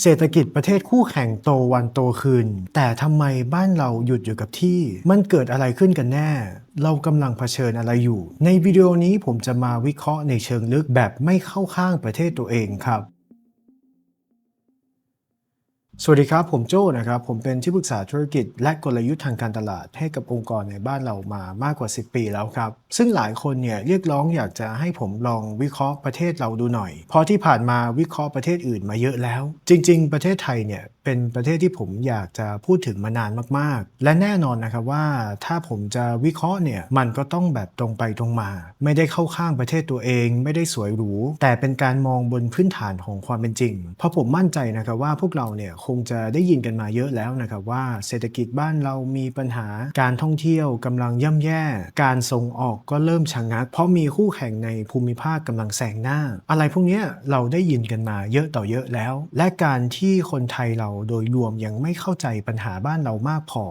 เศรษฐกิจประเทศคู่แข่งโตวันโตคืน แต่ทำไมบ้านเราหยุดอยู่กับที่ มันเกิดอะไรขึ้นกันแน่ เรากำลังเผชิญอะไรอยู่ ในวิดีโอนี้ผมจะมาวิเคราะห์ในเชิงลึกแบบไม่เข้าข้างประเทศตัวเองครับ สวัสดีครับ ผมโจ้นะครับ ผมเป็นที่ปรึกษาธุรกิจ และกลยุทธ์ทางการตลาดให้กับองค์กรในบ้านเรามามากกว่า 10 ปีแล้วครับ ซึ่งหลายคนเนี่ยเรียกร้องอยากจะให้ผมลองวิเคราะห์ประเทศเราดูหน่อย เพราะที่ผ่านมาวิเคราะห์ประเทศอื่นมาเยอะแล้ว จริง ๆ ประเทศไทยเนี่ย เป็นประเทศที่ผมอยากจะพูดถึงมานานมากๆ และแน่นอนนะครับว่าถ้าผมจะวิเคราะห์เนี่ยมันก็ต้องแบบตรงไปตรงมา ไม่ได้เข้าข้างประเทศตัวเอง ไม่ได้สวยหรู แต่เป็นการมองบนพื้นฐานของความเป็นจริง เพราะผมมั่นใจนะครับว่าพวกเราเนี่ยคงจะได้ยินกันมาเยอะแล้วนะครับว่าเศรษฐกิจบ้านเรามีปัญหาการท่องเที่ยวกำลังย่ำแย่ การส่งออกก็เริ่มชะงงัก เพราะมีคู่แข่งในภูมิภาคกำลังแซงหน้า อะไรพวกนี้เราได้ยินกันมาเยอะต่อเยอะแล้ว และการที่คนไทยเราโดยรวมยังไม่เข้าใจปัญหาบ้านเรามากพอ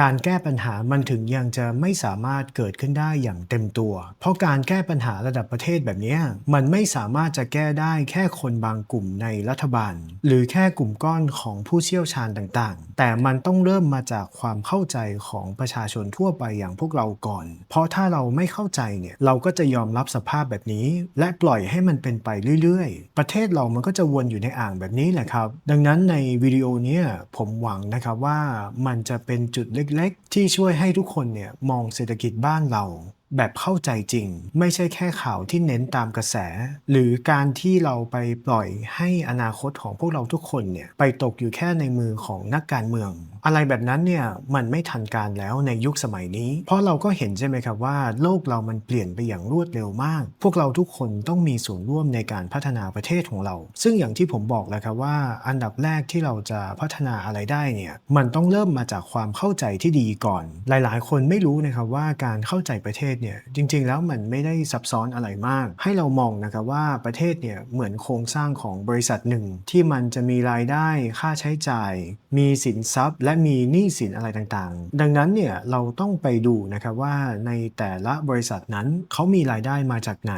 การแก้ปัญหามันถึงยังจะไม่สามารถเกิดขึ้นได้อย่างเต็มตัว เพราะการแก้ปัญหาระดับประเทศแบบนี้มันไม่สามารถจะแก้ได้แค่คนบางกลุ่มในรัฐบาล หรือแค่กลุ่มก้อนของผู้เชี่ยวชาญต่างๆ แต่มันต้องเริ่มมาจากความเข้าใจของประชาชนทั่วไปอย่างพวกเราก่อน เพราะถ้าเราไม่เข้าใจเนี่ยเราก็จะยอมรับสภาพแบบนี้ และปล่อยให้มันเป็นไปเรื่อยๆ ประเทศเรามันก็จะวนอยู่ในอ่างแบบนี้แหละครับ ดังนั้นในวิดีโอนี้ผมหวังนะครับว่ามันจะเป็นจุดเล็กๆ ที่ช่วยให้ทุกคนเนี่ยมองเศรษฐกิจบ้านเรา แบบเข้าใจจริง ไม่ใช่แค่ข่าวที่เน้นตามกระแส หรือการที่เราไปปล่อยให้อนาคตของพวกเราทุกคนเนี่ยไปตกอยู่แค่ในมือของนักการเมือง อะไรแบบนั้นเนี่ยมันไม่ทันการแล้วในยุคสมัยนี้ เพราะเราก็เห็นใช่ไหมครับว่า โลกเรามันเปลี่ยนไปอย่างรวดเร็วมาก พวกเราทุกคนต้องมีส่วนร่วมในการพัฒนาประเทศของเรา ซึ่งอย่างที่ผมบอกแล้วครับว่า อันดับแรกที่เราจะพัฒนาอะไรได้เนี่ยมันต้องเริ่มมาจากความเข้าใจที่ดีก่อน หลาย ๆ คนไม่รู้นะครับว่าการเข้าใจประเทศเนี่ยจริงๆแล้วมันไม่ได้ซับซ้อนอะไรมาก ให้เรามองนะครับว่าประเทศเนี่ยเหมือนโครงสร้างของบริษัทหนึ่ง ที่มันจะมีรายได้ค่าใช้จ่าย มีสินทรัพย์ และมีหนี้สินอะไรต่างๆ ดังนั้นเนี่ยเราต้องไปดูนะครับว่าในแต่ละบริษัทนั้นเขามีรายได้มาจากไหน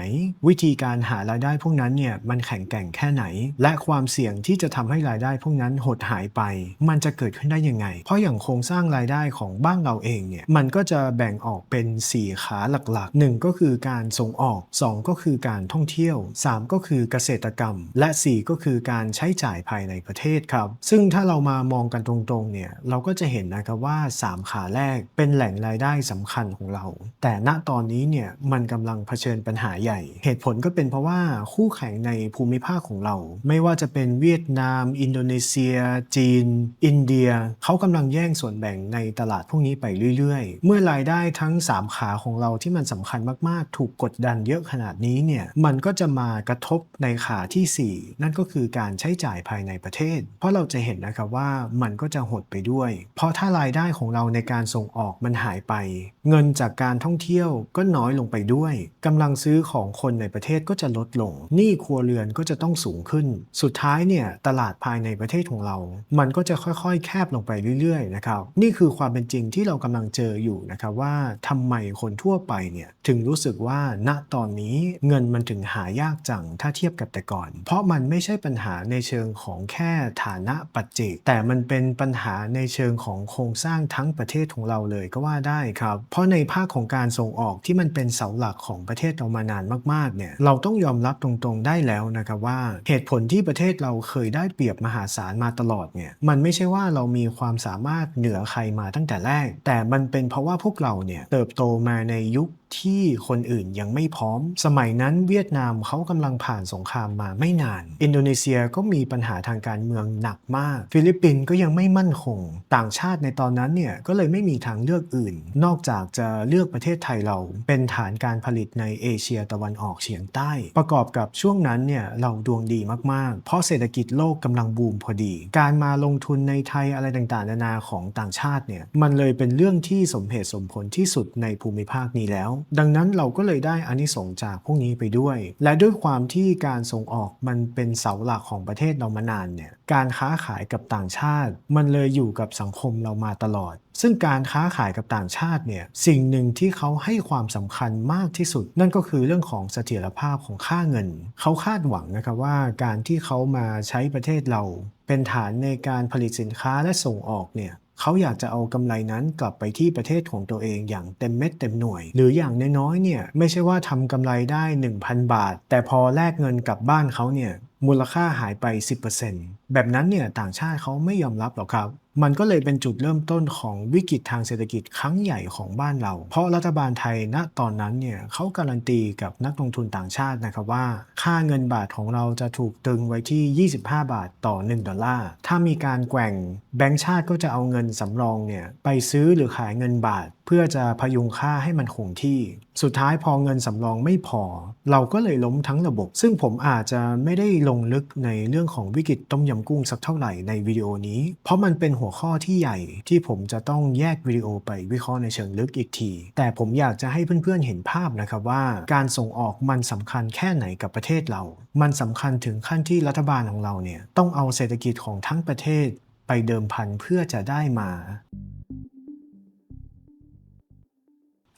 วิธีการหารายได้พวกนั้นเนี่ยมันแข็งแกร่งแค่ไหน และความเสี่ยงที่จะทำให้รายได้พวกนั้นหดหายไป มันจะเกิดขึ้นได้ยังไง เพราะอย่างโครงสร้างรายได้ของบ้านเราเองเนี่ยมันก็จะแบ่งออกเป็น 4 ขาหลักๆ 1 ก็คือการส่งออก 2 ก็คือการท่องเที่ยว 3 ก็คือเกษตรกรรม และ 4 ก็คือการใช้จ่ายภายในประเทศครับ ซึ่งถ้าเรามามองกันตรงๆเนี่ยเราก็จะเห็นนะครับว่า 3 ขาแรกเป็นแหล่งรายได้สำคัญของเรา แต่ณตอนนี้เนี่ยมันกำลังเผชิญปัญหาใหญ่ เหตุผลก็เป็นเพราะว่าคู่แข่งในภูมิภาคของเรา ไม่ว่าจะเป็นเวียดนาม อินโดนีเซีย จีน อินเดีย เขากำลังแย่งส่วนแบ่งในตลาดพวกนี้ไปเรื่อยๆ เมื่อรายได้ทั้ง 3 ขาของเราที่มันสำคัญมากๆ ถูกกดดันเยอะขนาดนี้เนี่ยมันก็จะมากระทบในขาทีสี่ 4 นั่นก็คือการใช้จ่ายภายในประเทศ เพราะเราจะเห็นนะครับว่ามันก็จะหดไปด้วย เพราะถ้ารายได้ของเราในการส่งออกมันหายไป เงินจากการท่องเที่ยวก็น้อยลงไปด้วยกำลังซื้อของคนในประเทศก็จะลดลงหนี้ครัวเรือนก็จะต้องสูงขึ้น สุดท้ายเนี่ยตลาดภายในประเทศของเรา มันก็จะค่อยๆ แคบลงไปเรื่อยๆนะครับนี่คือความเป็นจริงที่เรากำลังเจออยู่นะครับว่าทำไมคนทั่วไปเนี่ยถึงรู้สึกว่าณตอนนี้เงินมันถึงหายากจังถ้าเทียบกับแต่ก่อน เพราะมันไม่ใช่ปัญหาในเชิงของแค่ฐานะปัจเจก แต่มันเป็นปัญหาในเชิงของโครงสร้างทั้งประเทศของเราเลยก็ว่าได้ครับ เพราะในภาคของการส่งออกที่มันเป็นเสาหลักของประเทศเรามานานมากๆเนี่ยเราต้องยอมรับตรงๆได้แล้วนะครับว่า เหตุผลที่ประเทศเราเคยได้เปรียบมหาศาลมาตลอดเนี่ยมันไม่ใช่ว่าเรามีความสามารถเหนือใครมาตั้งแต่แรก แต่มันเป็นเพราะว่าพวกเราเนี่ยเติบโตมาในยุค ที่คนอื่นยังไม่พร้อม สมัยนั้นเวียดนามเขากำลังผ่านสงครามมาไม่นาน อินโดนีเซียก็มีปัญหาทางการเมืองหนักมาก ฟิลิปปินส์ก็ยังไม่มั่นคง ต่างชาติในตอนนั้นเนี่ยก็เลยไม่มีทางเลือกอื่น นอกจากจะเลือกประเทศไทยเราเป็นฐานการผลิตในเอเชียตะวันออกเฉียงใต้ ประกอบกับช่วงนั้นเนี่ยเราดวงดีมากๆ เพราะเศรษฐกิจโลกกำลังบูมพอดี การมาลงทุนในไทยอะไรต่างๆนานาของต่างชาติเนี่ยมันเลยเป็นเรื่องที่สมเหตุสมผลที่สุดในภูมิภาคนี้แล้วดังนั้นเราก็เลยได้อานิสงส์จากพวกนี้ไปด้วย และด้วยความที่การส่งออกมันเป็นเสาหลักของประเทศเรามานานเนี่ยการค้าขายกับต่างชาติ มันเลยอยู่กับสังคมเรามาตลอด ซึ่งการค้าขายกับต่างชาติเนี่ยสิ่งหนึ่งที่เขาให้ความสำคัญมากที่สุด นั่นก็คือเรื่องของเสถียรภาพของค่าเงิน เขาคาดหวังนะครับว่าการที่เขามาใช้ประเทศเราเป็นฐานในการผลิตสินค้าและส่งออกเนี่ย เขาอยากจะเอากำไรนั้นกลับไปที่ประเทศของตัวเองอย่างเต็มเม็ดเต็มหน่วย หรืออย่างน้อยๆเนี่ยไม่ใช่ว่าทำกำไรได้ 1,000 บาท แต่พอแลกเงินกลับบ้านเขาเนี่ยมูลค่าหายไป 10%แบบนั้นเนี่ยต่างชาติเขาไม่ยอมรับหรอกครับ มันก็เลยเป็นจุดเริ่มต้นของวิกฤตทางเศรษฐกิจครั้งใหญ่ของบ้านเรา เพราะรัฐบาลไทยณตอนนั้นเนี่ยเขาการันตีกับนักลงทุนต่างชาตินะครับว่า ค่าเงินบาทของเราจะถูกตึงไว้ที่ 25 บาทต่อ 1 ดอลลาร์ ถ้ามีการแกว่งแบงก์ชาติก็จะเอาเงินสำรองเนี่ยไปซื้อหรือขายเงินบาทเพื่อจะพยุงค่าให้มันคงที่ สุดท้ายพอเงินสำรองไม่พอ เราก็เลยล้มทั้งระบบ ซึ่งผมอาจจะไม่ได้ลงลึกในเรื่องของวิกฤตต้มยำกุ้งสักเท่าไหร่ในวิดีโอนี้ เพราะมันเป็นหัวข้อที่ใหญ่ที่ผมจะต้องแยกวิดีโอไปวิเคราะห์ในเชิงลึกอีกที แต่ผมอยากจะให้เพื่อนๆเห็นภาพนะครับว่า การส่งออกมันสำคัญแค่ไหนกับประเทศเรา มันสำคัญถึงขั้นที่รัฐบาลของเราเนี่ยต้องเอาเศรษฐกิจของทั้งประเทศไปเดิมพันเพื่อจะได้มา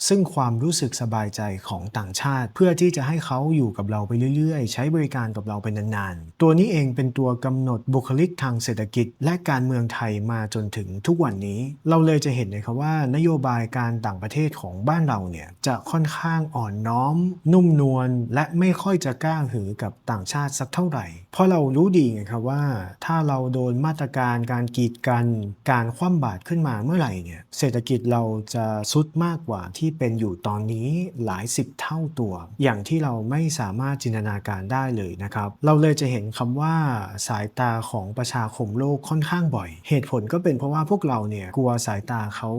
ซึ่งความรู้สึกสบายใจของต่างชาติ เพื่อที่จะให้เขาอยู่กับเราไปเรื่อยๆ ใช้บริการกับเราไปนานๆ ตัวนี้เองเป็นตัวกำหนดบุคลิกทางเศรษฐกิจ และการเมืองไทยมาจนถึงทุกวันนี้ เราเลยจะเห็นเลยครับว่า นโยบายการต่างประเทศของบ้านเราเนี่ยจะค่อนข้างอ่อนน้อม นุ่มนวลและไม่ค่อยจะกล้าหือกับต่างชาติสักเท่าไหร่ เพราะเรารู้ดีไงครับว่า ถ้าเราโดนมาตรการการกีดกัน การคว่ำบาตรขึ้นมาเมื่อไหร่เนี่ยเศรษฐกิจเราจะซุดมากกว่าที่เป็นอยู่ตอนนี้หลายสิบเท่าตัว อย่างที่เราไม่สามารถจินตนาการได้เลยนะครับ เราเลยจะเห็นคำว่าสายตาของประชาคมโลกค่อนข้างบ่อย เหตุผลก็เป็นเพราะว่าพวกเราเนี่ยกลัวสายตาเขา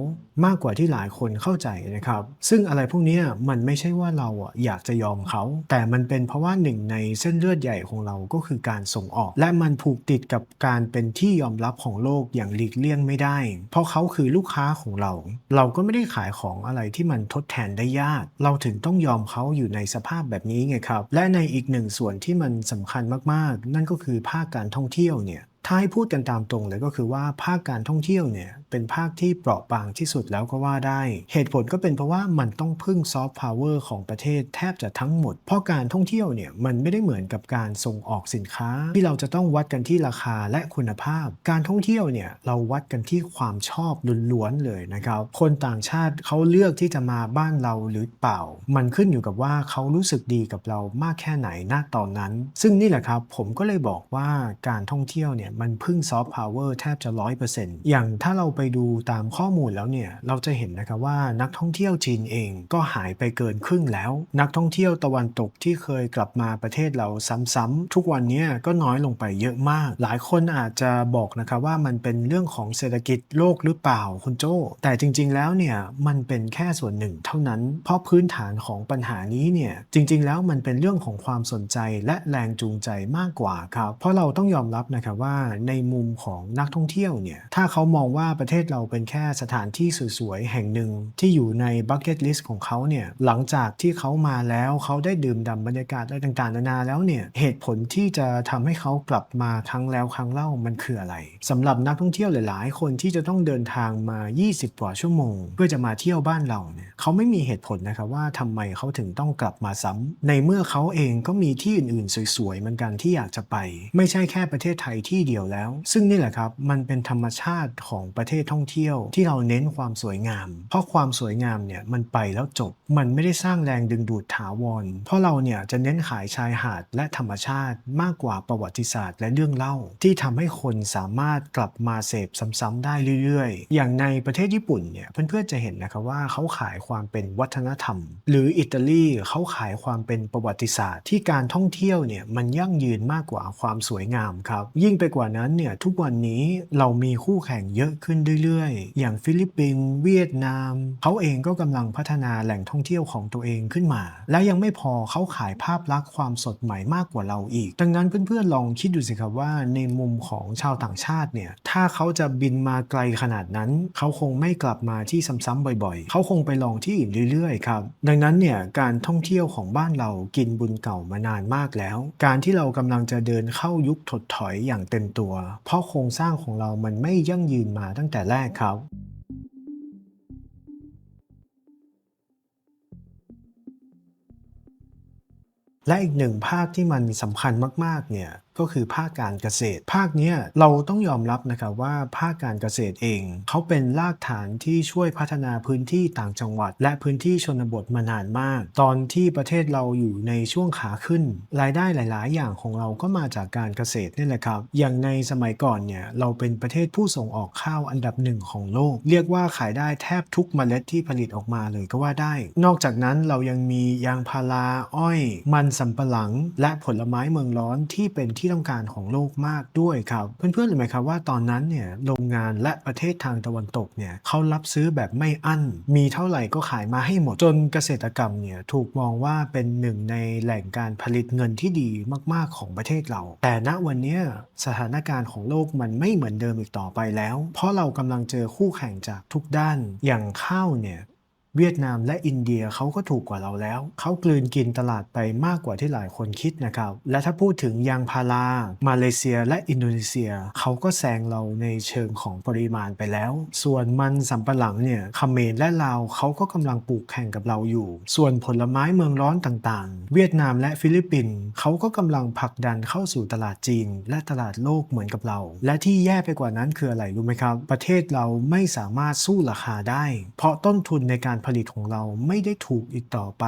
มากกว่าที่หลายคนเข้าใจนะครับ ซึ่งอะไรพวกนี้มันไม่ใช่ว่าเราอะอยากจะยอมเขา แต่มันเป็นเพราะว่าหนึ่งในเส้นเลือดใหญ่ของเราก็คือการส่งออก และมันผูกติดกับการเป็นที่ยอมรับของโลกอย่างหลีกเลี่ยงไม่ได้ เพราะเขาคือลูกค้าของเรา เราก็ไม่ได้ขายของอะไรที่มันทดแทนได้ยาก เราถึงต้องยอมเขาอยู่ในสภาพแบบนี้ไงครับ และในอีกหนึ่งส่วนที่มันสำคัญมากๆ นั่นก็คือภาคการท่องเที่ยวเนี่ย ถ้าให้พูดกันตามตรงเลยก็คือว่าภาคการท่องเที่ยวเนี่ยเป็นภาคที่เปราะบางที่สุดแล้วก็ว่าได้ เหตุผลก็เป็นเพราะว่ามันต้องพึ่งซอฟต์พาวเวอร์ของประเทศแทบจะทั้งหมด เพราะการท่องเที่ยวเนี่ยมันไม่ได้เหมือนกับการส่งออกสินค้า ที่เราจะต้องวัดกันที่ราคาและคุณภาพ การท่องเที่ยวเนี่ยเราวัดกันที่ความชอบล้วนๆเลยนะครับ คนต่างชาติเขาเลือกที่จะมาบ้านเราหรือเปล่า มันขึ้นอยู่กับว่าเขารู้สึกดีกับเรามากแค่ไหนณตอนนั้น ซึ่งนี่แหละครับผมก็เลยบอกว่าการท่องเที่ยวเนี่ยมันพึ่งซอฟต์พาวเวอร์แทบจะร้อยเปอร์เซ็นต์อย่างถ้าเราไปดูตามข้อมูลแล้วเนี่ย เราจะเห็นนะครับว่านักท่องเที่ยวจีนเองก็หายไปเกินครึ่งแล้ว นักท่องเที่ยวตะวันตกที่เคยกลับมาประเทศเราซ้ำๆทุกวันนี้ก็น้อยลงไปเยอะมาก หลายคนอาจจะบอกนะครับว่ามันเป็นเรื่องของเศรษฐกิจโลกหรือเปล่าคุณโจ้แต่จริง ๆ แล้วเนี่ยมันเป็นแค่ส่วนหนึ่ง เท่านั้นเพราะพื้นฐานของปัญหานี้เนี่ยจริง ๆ แล้วมันเป็นเรื่องของความสนใจและแรงจูงใจมากกว่าครับ เพราะเราต้องยอมรับนะครับว่าในมุมของนักท่องเที่ยวเนี่ยถ้าเขามองว่าประเทศเราเป็นแค่สถานที่สวยๆแห่งหนึ่งที่อยู่ในบัคเก็ตลิสต์ของเขาเนี่ยหลังจากที่เขามาแล้วเขาได้ดื่มด่ำบรรยากาศอะไรต่างๆนานาแล้วเนี่ยเหตุผลที่จะทำให้เขากลับมาครั้งแล้วครั้งเล่ามันคืออะไรสำหรับนักท่องเที่ยวหลาย ๆ คนที่จะต้องเดินทางมา 20 กว่าชั่วโมง เพื่อจะมาเที่ยวบ้านเราเนี่ยเขาไม่มีเหตุผลนะครับว่าทำไมเขาถึงต้องกลับมาซ้ำในเมื่อเขาเองก็มีที่อื่นๆ สวยๆเหมือนกันที่อยากจะไป ไม่ใช่แค่ประเทศไทยที่เดียวแล้ว ซึ่งนี่แหละครับมันเป็นธรรมชาติของประเทศท่องเที่ยว ที่เราเน้นความสวยงาม เพราะความสวยงามเนี่ยมันไปแล้วจบ มันไม่ได้สร้างแรงดึงดูดถาวร เพราะเราเนี่ยจะเน้นขายชายหาดและธรรมชาติมากกว่าประวัติศาสตร์และเรื่องเล่า ที่ทำให้คนสามารถกลับมาเสพซ้ำๆได้เรื่อยๆ อย่างในประเทศญี่ปุ่นเนี่ยเพื่อนๆจะเห็นนะครับว่าเขาขายความเป็นวัฒนธรรม หรืออิตาลีเขาขายความเป็นประวัติศาสตร์ ที่การท่องเที่ยวเนี่ยมันยั่งยืนมากกว่าความสวยงามครับยิ่งไปกกว่านั้นเนี่ยทุกวันนี้เรามีคู่แข่งเยอะขึ้นเรื่อยๆ อย่างฟิลิปปินส์เวียดนาม เขาเองก็กำลังพัฒนาแหล่งท่องเที่ยวของตัวเองขึ้นมา และยังไม่พอเขาขายภาพลักษณ์ความสดใหม่มากกว่าเราอีก ดังนั้นเพื่อนๆลองคิดดูสิครับว่าในมุมของชาวต่างชาติเนี่ยถ้าเขาจะบินมาไกลขนาดนั้น เขาคงไม่กลับมาที่ซ้ำๆบ่อยๆ เขาคงไปลองที่อื่นเรื่อยๆครับดังนั้นเนี่ยการท่องเที่ยวของบ้านเรากินบุญเก่ามานานมากแล้ว การที่เรากำลังจะเดินเข้ายุคถดถอยอย่างเต็มตัว เพราะโครงสร้างของเรามันไม่ยั่งยืนมาตั้งแต่แรกครับและอีกหนึ่งภาคที่มันสำคัญมาก ๆ เนี่ย ก็คือภาคการเกษตร ภาคเนี้ยเราต้องยอมรับนะครับว่าภาคการเกษตรเอง เขาเป็นรากฐานที่ช่วยพัฒนาพื้นที่ต่างจังหวัด และพื้นที่ชนบทมานานมาก ตอนที่ประเทศเราอยู่ในช่วงขาขึ้น รายได้หลาย ๆ อย่างของเราก็มาจากการเกษตรนี่แหละครับ อย่างในสมัยก่อนเนี่ยเราเป็นประเทศผู้ส่งออกข้าวอันดับหนึ่งของโลก เรียกว่าขายได้แทบทุกเมล็ดที่ผลิตออกมาเลยก็ว่าได้ นอกจากนั้นเรายังมียางพาราอ้อย มันสำปะหลัง และผลไม้เมืองร้อนที่เป็นที่ต้องการของโลกมากด้วยครับ เพื่อนๆรู้ไหมครับว่าตอนนั้นเนี่ยโรงงานและประเทศทางตะวันตกเนี่ยเขารับซื้อแบบไม่อั้น มีเท่าไหร่ก็ขายมาให้หมดจนเกษตรกรรมเนี่ยถูกมองว่าเป็นหนึ่งในแหล่งการผลิตเงินที่ดีมากๆของประเทศเรา แต่ณวันนี้สถานการณ์ของโลกมันไม่เหมือนเดิมอีกต่อไปแล้ว เพราะเรากำลังเจอคู่แข่งจากทุกด้านอย่างข้าวเนี่ย เวียดนามและอินเดียเขาก็ถูกกว่าเราแล้ว เขากลืนกินตลาดไปมากกว่าที่หลายคนคิดนะครับ และถ้าพูดถึงยางพารา มาเลเซียและอินโดนีเซีย เขาก็แซงเราในเชิงของปริมาณไปแล้ว ส่วนมันสำปะหลังเนี่ยเขมรและลาวเขาก็กำลังปลูกแข่งกับเราอยู่ ส่วนผลไม้เมืองร้อนต่างๆ เวียดนามและฟิลิปปินส์เขาก็กำลังผลักดันเข้าสู่ตลาดจีน และตลาดโลกเหมือนกับเรา และที่แย่ไปกว่านั้นคืออะไรรู้ไหมครับ ประเทศเราไม่สามารถสู้ราคาได้ เพราะต้นทุนในการผลิตของเราไม่ได้ถูกอีกต่อไป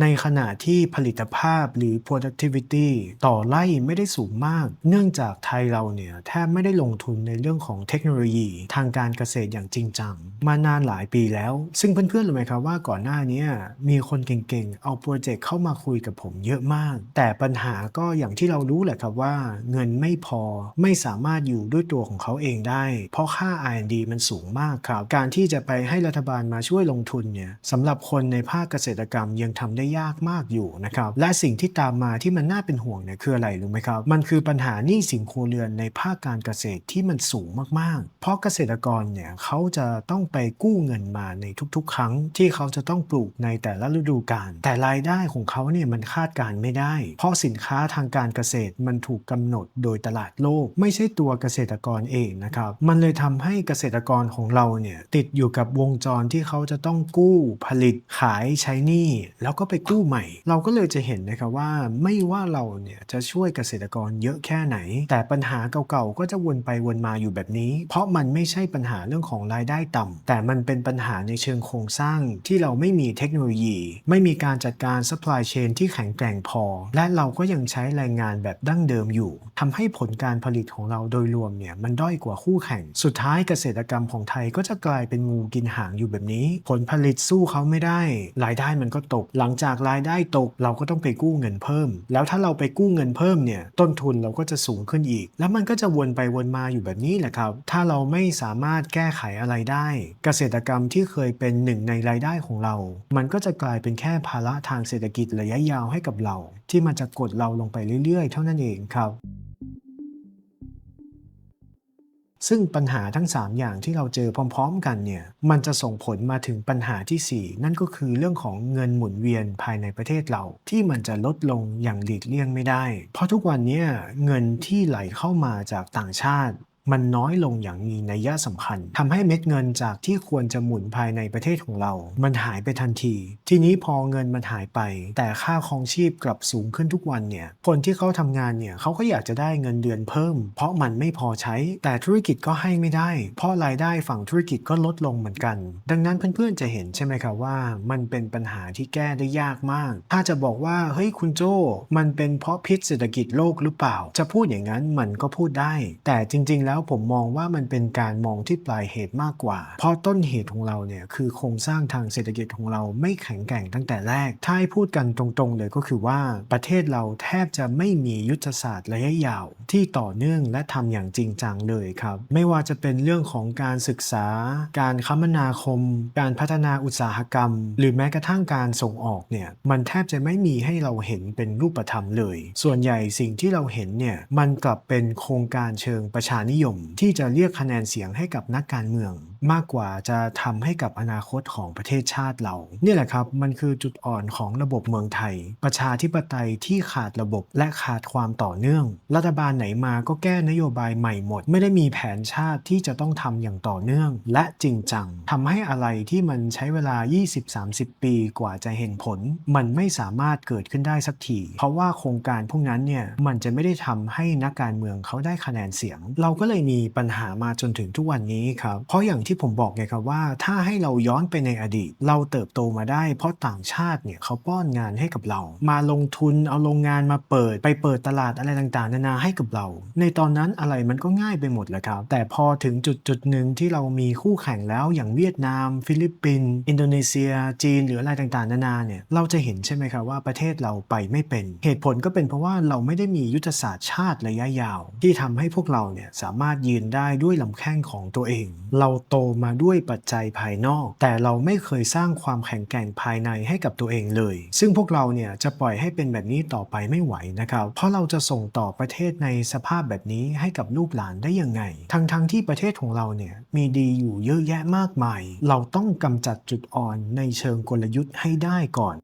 ในขณะที่ผลิตภาพหรือ productivity ต่อไร่ไม่ได้สูงมาก เนื่องจากไทยเราเนี่ยแทบไม่ได้ลงทุนในเรื่องของเทคโนโลยี ทางการเกษตรอย่างจริงจัง มานานหลายปีแล้ว ซึ่งเพื่อนๆรู้ไหมครับว่าก่อนหน้านี้มีคนเก่งๆ เอาโปรเจกต์เข้ามาคุยกับผมเยอะมาก แต่ปัญหาก็อย่างที่เรารู้แหละครับว่า เงินไม่พอไม่สามารถอยู่ด้วยตัวของเขาเองได้ เพราะค่า R&D มันสูงมากครับ การที่จะไปให้รัฐบาลมาช่วยลงทุนเนี่ยสำหรับคนในภาคเกษตรกรรมยังทำได้ยากมากอยู่นะครับและสิ่งที่ตามมาที่มันน่าเป็นห่วงเนี่ยคืออะไรรู้ไหมครับ มันคือปัญหาหนี้สินครัวเรือนในภาคการเกษตรที่มันสูงมากๆ เพราะเกษตรกรเนี่ยเขาจะต้องไปกู้เงินมาในทุกๆ ครั้งที่เขาจะต้องปลูกในแต่ละฤดูกาลแต่รายได้ของเขาเนี่ยมันคาดการณ์ไม่ได้ เพราะสินค้าทางการเกษตรมันถูกกำหนดโดยตลาดโลก ไม่ใช่ตัวเกษตรกรเองนะครับมันเลยทำให้เกษตรกรของเราเนี่ยติดอยู่กับวงจรที่เขาจะต้องกู้ผลิตขายใช้หนี้แล้วก็ไปกู้ใหม่ เราก็เลยจะเห็นนะครับว่าไม่ว่าเราเนี่ยจะช่วยเกษตรกรเยอะแค่ไหน แต่ปัญหาเก่าๆก็จะวนไปวนมาอยู่แบบนี้ เพราะมันไม่ใช่ปัญหาเรื่องของรายได้ต่ำแต่มันเป็นปัญหาในเชิงโครงสร้างที่เราไม่มีเทคโนโลยี ไม่มีการจัดการ supply chain ที่แข็งแกร่งพอ และเราก็ยังใช้แรงงานแบบดั้งเดิมอยู่ทำให้ผลการผลิตของเราโดยรวมเนี่ยมันด้อยกว่าคู่แข่ง สุดท้ายเกษตรกรรมของไทยก็จะกลายเป็นงูกินหางอยู่แบบนี้ ผลผลิตตสู้เขาไม่ได้ รายได้มันก็ตก หลังจากรายได้ตกเราก็ต้องไปกู้เงินเพิ่ม แล้วถ้าเราไปกู้เงินเพิ่มเนี่ยต้นทุนเราก็จะสูงขึ้นอีก แล้วมันก็จะวนไปวนมาอยู่แบบนี้แหละครับ ถ้าเราไม่สามารถแก้ไขอะไรได้ เกษตรกรรมที่เคยเป็นหนึ่งในรายได้ของเรา มันก็จะกลายเป็นแค่ภาระทางเศรษฐกิจระยะยาวให้กับเรา ที่มันจะกดเราลงไปเรื่อยๆ เท่านั้นเองครับ ซึ่งปัญหาทั้ง 3 อย่างที่เราเจอพร้อม ๆ กันเนี่ยมันจะส่งผลมาถึงปัญหาทีสี่ 4 นั่นก็คือเรื่องของเงินหมุนเวียนภายในประเทศเรา ที่มันจะลดลงอย่างหลีกเลี่ยงไม่ได้ เพราะทุกวันนี้เงินที่ไหลเข้ามาจากต่างชาติ มันน้อยลงอย่างมีนัยสำคัญทำให้เม็ดเงินจากที่ควรจะหมุนภายในประเทศของเรา มันหายไปทันที ทีนี้พอเงินมันหายไป แต่ค่าครองชีพกลับสูงขึ้นทุกวันเนี่ยคนที่เขาทำงานเนี่ยเขาก็อยากจะได้เงินเดือนเพิ่ม เพราะมันไม่พอใช้ แต่ธุรกิจก็ให้ไม่ได้ เพราะรายได้ฝั่งธุรกิจก็ลดลงเหมือนกัน ดังนั้นเพื่อนๆจะเห็นใช่ไหมครับว่า มันเป็นปัญหาที่แก้ได้ยากมาก ถ้าจะบอกว่าเฮ้ยคุณโจมันเป็นเพราะพิษเศรษฐกิจโลกหรือเปล่า จะพูดอย่างนั้นมันก็พูดได้ แต่จริงๆแล้วแล้วผมมองว่ามันเป็นการมองที่ปลายเหตุมากกว่า เพราะต้นเหตุของเราเนี่ยคือโครงสร้างทางเศรษฐกิจของเราไม่แข็งแกร่งตั้งแต่แรก ถ้าให้พูดกันตรงๆเลยก็คือว่าประเทศเราแทบจะไม่มียุทธศาสตร์ระยะยาว ที่ต่อเนื่องและทำอย่างจริงจังเลยครับ ไม่ว่าจะเป็นเรื่องของการศึกษา การคมนาคม การพัฒนาอุตสาหกรรม หรือแม้กระทั่งการส่งออกเนี่ยมันแทบจะไม่มีให้เราเห็นเป็นรูปธรรมเลย ส่วนใหญ่สิ่งที่เราเห็นเนี่ยมันกลับเป็นโครงการเชิงประชานิยม ที่จะเรียกคะแนนเสียงให้กับนักการเมือง มากกว่าจะทำให้กับอนาคตของประเทศชาติเราเนี่ยแหละครับ มันคือจุดอ่อนของระบบเมืองไทย ประชาธิปไตยที่ขาดระบบและขาดความต่อเนื่อง รัฐบาลไหนมาก็แก้นโยบายใหม่หมด ไม่ได้มีแผนชาติที่จะต้องทำอย่างต่อเนื่อง และจริงจังทำให้อะไรที่มันใช้เวลา 20-30 ปีกว่าจะเห็นผล มันไม่สามารถเกิดขึ้นได้สักที เพราะว่าโครงการพวกนั้นเนี่ยมันจะไม่ได้ทำให้นักการเมืองเขาได้คะแนนเสียง เราก็เลยมีปัญหามาจนถึงทุกวันนี้ครับเพราะอย่างที่ที่ผมบอกไงครับว่า ถ้าให้เราย้อนไปในอดีต เราเติบโตมาได้ เพราะต่างชาติเนี่ยเขาป้อนงานให้กับเรา มาลงทุนเอาโรงงานมาเปิด ไปเปิดตลาดอะไรต่างๆ นานาให้กับเรา ในตอนนั้นอะไรมันก็ง่ายไปหมดแหละครับ แต่พอถึงจุดจุดๆหนึ่งที่เรามีคู่แข่งแล้วอย่างเวียดนาม ฟิลิปปินส์อินโดนีเซีย จีน หรืออะไรต่างๆ นานาเนี่ยเราจะเห็นใช่ไหมครับว่าประเทศเราไปไม่เป็น เหตุผลก็เป็นเพราะว่าเราไม่ได้มียุทธศาสตร์ชาติระยะยาว ที่ทำให้พวกเราเนี่ยสามารถยืนได้ด้วยลำแข้งของตัวเอง เราโตมาด้วยปัจจัยภายนอก แต่เราไม่เคยสร้างความแข็งแกร่งภายในให้กับตัวเองเลย ซึ่งพวกเราเนี่ยจะปล่อยให้เป็นแบบนี้ต่อไปไม่ไหวนะครับ เพราะเราจะส่งต่อประเทศในสภาพแบบนี้ให้กับลูกหลานได้ยังไง ทั้งๆที่ประเทศของเราเนี่ยมีดีอยู่เยอะแยะมากมาย เราต้องกำจัดจุดอ่อนในเชิงกลยุทธ์ให้ได้ก่อน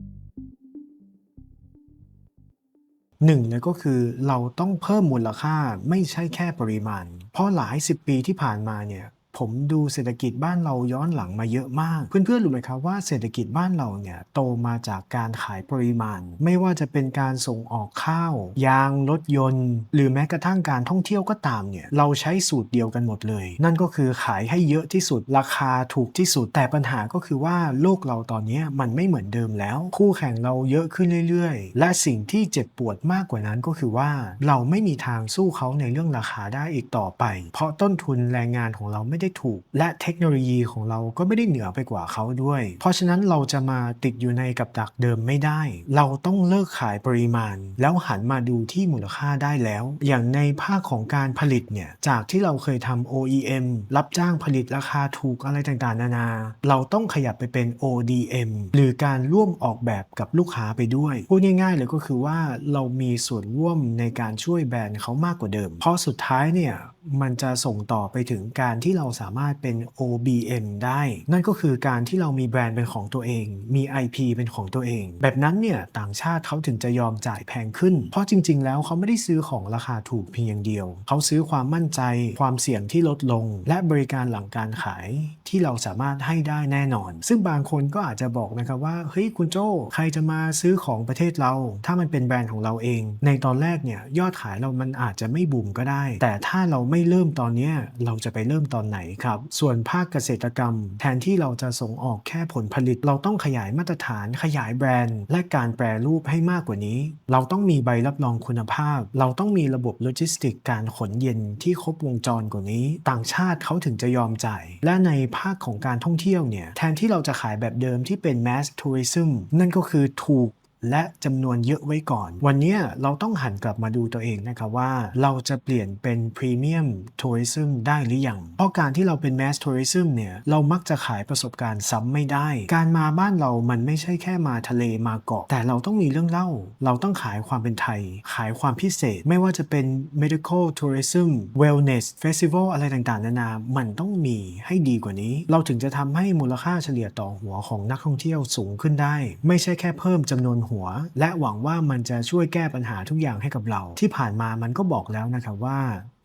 หนึ่งเลยก็คือเราต้องเพิ่มมูลค่าไม่ใช่แค่ปริมาณ เพราะหลายสิบปีที่ผ่านมาเนี่ย ผมดูเศรษฐกิจบ้านเราย้อนหลังมาเยอะมาก เพื่อนๆรู้ไหมครับว่าเศรษฐกิจบ้านเราเนี่ยโตมาจากการขายปริมาณ ไม่ว่าจะเป็นการส่งออกข้าว ยางรถยนต์ หรือแม้กระทั่งการท่องเที่ยวก็ตามเนี่ยเราใช้สูตรเดียวกันหมดเลย นั่นก็คือขายให้เยอะที่สุด ราคาถูกที่สุด แต่ปัญหาก็คือว่าโลกเราตอนนี้มันไม่เหมือนเดิมแล้ว คู่แข่งเราเยอะขึ้นเรื่อยๆ และสิ่งที่เจ็บปวดมากกว่านั้นก็คือว่าเราไม่มีทางสู้เขาในเรื่องราคาได้อีกต่อไป เพราะต้นทุนแรงงานของเราไม่ได้ถูก และเทคโนโลยีของเราก็ไม่ได้เหนือไปกว่าเขาด้วย เพราะฉะนั้นเราจะมาติดอยู่ในกับดักเดิมไม่ได้ เราต้องเลิกขายปริมาณ แล้วหันมาดูที่มูลค่าได้แล้ว อย่างในภาคของการผลิตเนี่ยจากที่เราเคยทำ OEM รับจ้างผลิตราคาถูกอะไรต่างๆ นานา เราต้องขยับไปเป็น ODM หรือการร่วมออกแบบกับลูกค้าไปด้วย พูดง่ายๆเลยก็คือว่าเรามีส่วนร่วมในการช่วยแบรนด์เขามากกว่าเดิม เพราะสุดท้ายเนี่ยมันจะส่งต่อไปถึงการที่เราสามารถเป็น OBM ได้ นั่นก็คือการที่เรามีแบรนด์เป็นของตัวเอง มี IP เป็นของตัวเอง แบบนั้นเนี่ยต่างชาติเขาถึงจะยอมจ่ายแพงขึ้น เพราะจริง ๆ แล้วเขาไม่ได้ซื้อของราคาถูกเพียงอย่างเดียว เขาซื้อความมั่นใจ ความเสี่ยงที่ลดลง และบริการหลังการขายที่เราสามารถให้ได้แน่นอน ซึ่งบางคนก็อาจจะบอกนะครับว่าเฮ้ยคุณโจ้ใครจะมาซื้อของประเทศเรา ถ้ามันเป็นแบรนด์ของเราเอง ในตอนแรกเนี่ยยอดขายเรามันอาจจะไม่บูมก็ได้ แต่ถ้าเราไม่เริ่มตอนนี้เราจะไปเริ่มตอนไหนครับ ส่วนภาคเกษตรกรรม แทนที่เราจะส่งออกแค่ผลผลิต เราต้องขยายมาตรฐาน ขยายแบรนด์ และการแปรรูปให้มากกว่านี้ เราต้องมีใบรับรองคุณภาพ เราต้องมีระบบโลจิสติกการขนเย็นที่ครบวงจรกว่านี้ ต่างชาติเขาถึงจะยอมจ่าย และในภาคของการท่องเที่ยวเนี่ยแทนที่เราจะขายแบบเดิมที่เป็น mass tourism นั่นก็คือถูก และจำนวนเยอะไว้ก่อน วันนี้เราต้องหันกลับมาดูตัวเองนะครับว่าเราจะเปลี่ยนเป็นพรีเมียมทัวริซึมได้หรือยัง เพราะการที่เราเป็นแมสทัวริซึมเนี่ยเรามักจะขายประสบการณ์ซ้ำไม่ได้ การมาบ้านเรามันไม่ใช่แค่มาทะเลมาเกาะ แต่เราต้องมีเรื่องเล่า เราต้องขายความเป็นไทย ขายความพิเศษ ไม่ว่าจะเป็น medical tourism wellness festival อะไรต่างๆนานา มันต้องมีให้ดีกว่านี้ เราถึงจะทำให้มูลค่าเฉลี่ยต่อหัวของนักท่องเที่ยวสูงขึ้นได้ ไม่ใช่แค่เพิ่มจำนวนหัว และหวังว่ามันจะช่วยแก้ปัญหาทุกอย่างให้กับเรา ที่ผ่านมามันก็บอกแล้วนะครับว่า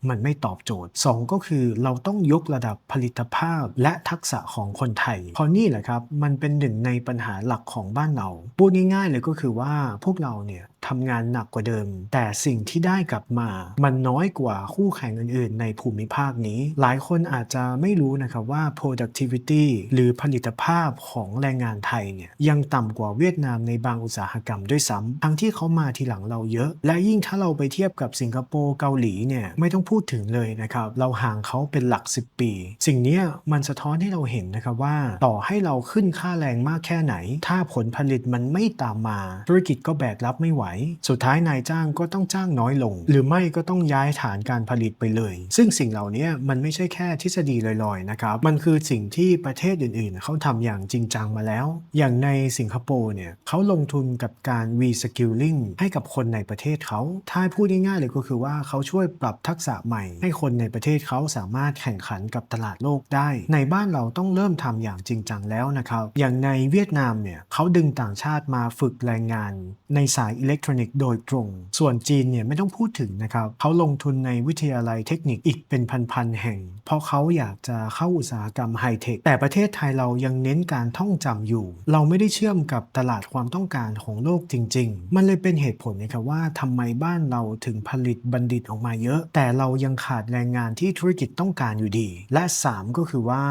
มันไม่ตอบโจทย์ 2 ก็คือเราต้องยกระดับผลิตภาพและทักษะของคนไทยเพราะนี่แหละครับ มันเป็นหนึ่งในปัญหาหลักของบ้านเราพูดง่ายๆเลยก็คือว่าพวกเราเนี่ยทำงานหนักกว่าเดิม แต่สิ่งที่ได้กลับมา มันน้อยกว่าคู่แข่งอื่นๆ ในภูมิภาคนี้ หลายคนอาจจะไม่รู้นะครับว่า productivity หรือผลิตภาพของแรงงานไทยเนี่ยยังต่ำกว่าเวียดนามในบางอุตสาหกรรมด้วยซ้ำทั้งที่เขามาทีหลังเราเยอะ และยิ่งถ้าเราไปเทียบกับสิงคโปร์เกาหลีเนี่ยไม่ต้องพูดูดถึงเลยนะครับ เราห่างเขาเป็นหลัก 10 ปี สิ่งนี้มันสะท้อนให้เราเห็นนะครับว่า ต่อให้เราขึ้นค่าแรงมากแค่ไหน ถ้าผลผลิตมันไม่ตามมา ธุรกิจก็แบกรับไม่ไหว สุดท้ายนายจ้างก็ต้องจ้างน้อยลง หรือไม่ก็ต้องย้ายฐานการผลิตไปเลย ซึ่งสิ่งเหล่านี้มันไม่ใช่แค่ทฤษฎีลอยๆนะครับมันคือสิ่งที่ประเทศอื่นๆ เขาทำอย่างจริงจังมาแล้ว อย่างในสิงคโปร์เนี่ยเขาลงทุนกับการ reskilling ให้กับคนในประเทศเขาถ้าพูดง่ายๆเลยก็คือว่าเขาช่วยปรับทักษะใหม่ ให้คนในประเทศเขาสามารถแข่งขันกับตลาดโลกได้ ในบ้านเราต้องเริ่มทำอย่างจริงจังแล้วนะครับ อย่างในเวียดนามเนี่ยเขาดึงต่างชาติมาฝึกแรงงาน ในสายอิเล็กทรอนิกส์โดยตรง ส่วนจีนเนี่ยไม่ต้องพูดถึงนะครับเขาลงทุนในวิทยาลัยเทคนิคอีกเป็นพันๆแห่ง เพราะเขาอยากจะเข้าอุตสาหกรรมไฮเทคแต่ประเทศไทยเรายังเน้นการท่องจำอยู่ เราไม่ได้เชื่อมกับตลาดความต้องการของโลกจริง ๆ มันเลยเป็นเหตุผลนะครับว่าทำไมบ้านเราถึงผลิตบัณฑิตออกมาเยอะ แต่เราเรายังขาดแรงงานที่ธุรกิจต้องการอยู่ดี และ 3 ก็คือว่า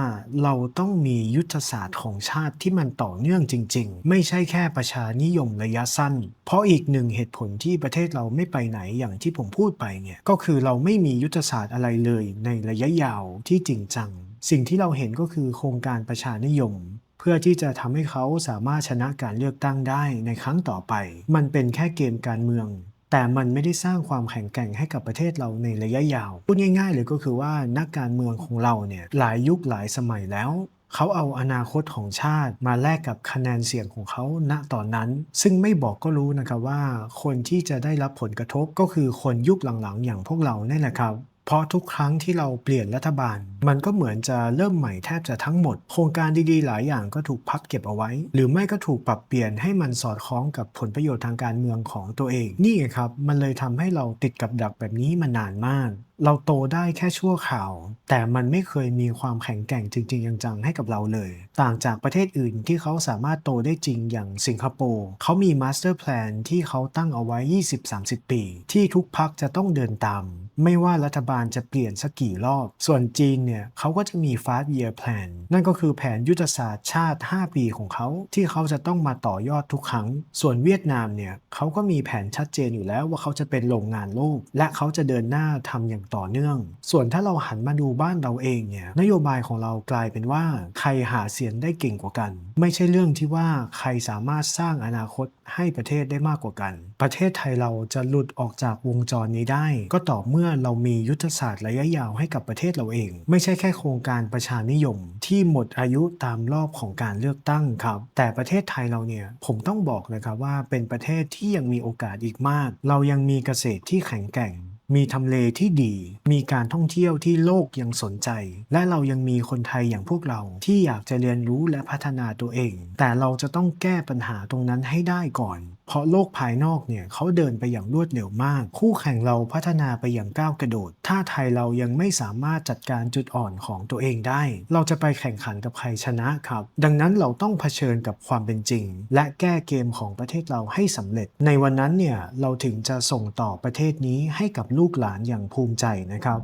เราต้องมียุทธศาสตร์ของชาติที่มันต่อเนื่องจริง ๆ ไม่ใช่แค่ประชานิยมระยะสั้น เพราะอีกหนึ่งเหตุผลที่ประเทศเราไม่ไปไหนอย่างที่ผมพูดไปเนี่ยก็คือเราไม่มียุทธศาสตร์อะไรเลยในระยะยาวที่จริงจัง สิ่งที่เราเห็นก็คือโครงการประชานิยมเพื่อที่จะทำให้เขาสามารถชนะการเลือกตั้งได้ในครั้งต่อไป มันเป็นแค่เกมการเมือง แต่มันไม่ได้สร้างความแข็งแกร่งให้กับประเทศเราในระยะยาวพูดง่าย ๆ เลยก็คือว่านักการเมืองของเราเนี่ยหลายยุคหลายสมัยแล้วเขาเอาอนาคตของชาติมาแลกกับคะแนนเสียงของเขาณตอนนั้น ซึ่งไม่บอกก็รู้นะครับว่า คนที่จะได้รับผลกระทบก็คือคนยุคหลังๆ อย่างพวกเราเนี่ยแหละครับ เพราะทุกครั้งที่เราเปลี่ยนรัฐบาล มันก็เหมือนจะเริ่มใหม่แทบจะทั้งหมด โครงการดีๆ หลายอย่างก็ถูกพักเก็บเอาไว้ หรือไม่ก็ถูกปรับเปลี่ยนให้มันสอดคล้องกับผลประโยชน์ทางการเมืองของตัวเอง นี่ไงครับ มันเลยทำให้เราติดกับดักแบบนี้มานานมาก เราโตได้แค่ชั่วข่าว แต่มันไม่เคยมีความแข็งแกร่งจริงๆจังๆให้กับเราเลย ต่างจากประเทศอื่นที่เขาสามารถโตได้จริงอย่างสิงคโปร์เขามีมาสเตอร์แพลนที่เขาตั้งเอาไว้ 20-30 ปี ที่ทุกพักจะต้องเดินตาม ไม่ว่ารัฐบาลจะเปลี่ยนสักกี่รอบ ส่วนจีนเนี่ยเขาก็จะมี five year plan นั่นก็คือแผนยุทธศาสตร์ชาติ 5 ปีของเขาที่เขาจะต้องมาต่อยอดทุกครั้ง ส่วนเวียดนามเนี่ยเขาก็มีแผนชัดเจนอยู่แล้วว่าเขาจะเป็นโรงงานโลก และเขาจะเดินหน้าทำอย่างต่อเนื่อง ส่วนถ้าเราหันมาดูบ้านเราเองเนี่ยนโยบายของเรากลายเป็นว่า ใครหาเสียงได้เก่งกว่ากัน ไม่ใช่เรื่องที่ว่าใครสามารถสร้างอนาคตให้ประเทศได้มากกว่ากัน ประเทศไทยเราจะหลุดออกจากวงจรนี้ได้ ก็ต่อเมื่อเรามียุทธศาสตร์ระยะยาวให้กับประเทศเราเอง ไม่ใช่แค่โครงการประชานิยม ที่หมดอายุตามรอบของการเลือกตั้งครับ แต่ประเทศไทยเราเนี่ยผมต้องบอกเลยครับว่าเป็นประเทศที่ยังมีโอกาสอีกมาก เรายังมีเกษตรที่แข็งแกร่ง มีทำเลที่ดี มีการท่องเที่ยวที่โลกยังสนใจ และเรายังมีคนไทยอย่างพวกเราที่อยากจะเรียนรู้และพัฒนาตัวเอง แต่เราจะต้องแก้ปัญหาตรงนั้นให้ได้ก่อน ราะโลกภายนอกเนี่ยเขาเดินไปอย่างรวดเร็วมาก คู่แข่งเราพัฒนาไปอย่างก้าวกระโดด ถ้าไทยเรายังไม่สามารถจัดการจุดอ่อนของตัวเองได้ เราจะไปแข่งขันกับใครชนะครับ ดังนั้นเราต้องเผชิญกับความเป็นจริง และแก้เกมของประเทศเราให้สำเร็จ ในวันนั้นเนี่ยเราถึงจะส่งต่อประเทศนี้ให้กับลูกหลานอย่างภูมิใจนะครับ